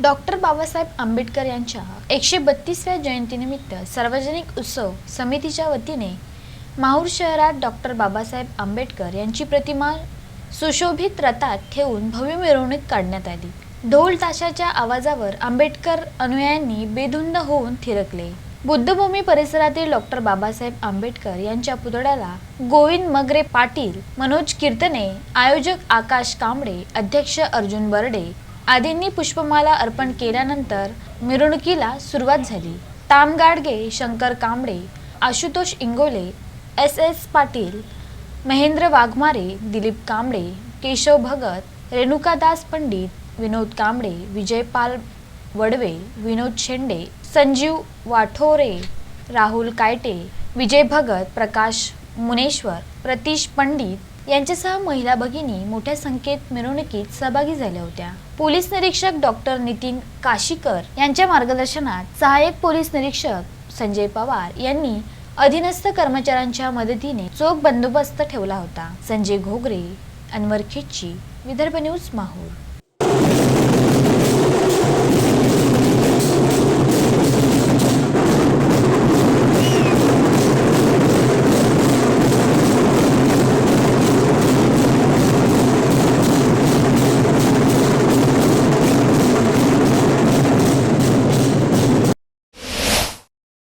Doctor Babasaheb Ambedkar यांच्या एकशे बत्तीसव्या जयंतीनिमित्त सार्वजनिक उत्सव समितीच्या वतीने माहूर शहरात डॉक्टर बाबासाहेब आंबेडकर यांची प्रतिमा सुशोभित रथात ठेवून भव्य मिरवणूक काढण्यात आली. ढोल ताशाच्या आवाजावर आंबेडकर अनुयायांनी बेधुंद होऊन थिरकले. बुद्धभूमी परिसरातील डॉक्टर बाबासाहेब आंबेडकर यांच्या पुतळ्याला गोविंद मगरे पाटील मनोज कीर्तने आयोजक आकाश कांबळे अध्यक्ष अर्जुन बर्डे आदींनी पुष्पमाला अर्पण केल्यानंतर मिरवणुकीला सुरुवात झाली. ताम गाडगे शंकर कांबळे आशुतोष इंगोले एस एस पाटील महेंद्र वाघमारे दिलीप कांबळे केशव भगत रेणुकादास पंडित विनोद कांबळे विजयपाल वडवे विनोद शेंडे संजीव वाठोरे राहुल कायटे विजय भगत प्रकाश मुनेश्वर प्रतीश पंडित यांच्यासह महिला भगिनी मोठ्या संख्येत मिरवणुकीत सहभागी झाल्या होत्या. पोलीस निरीक्षक डॉक्टर नितीन काशीकर यांच्या मार्गदर्शनात सहाय्यक पोलीस निरीक्षक संजय पवार यांनी अधीनस्थ कर्मचाऱ्यांच्या मदतीने चोख बंदोबस्त ठेवला होता. संजय घोगरे अनवर खिच्ची विदर्भ न्यूज माहूर.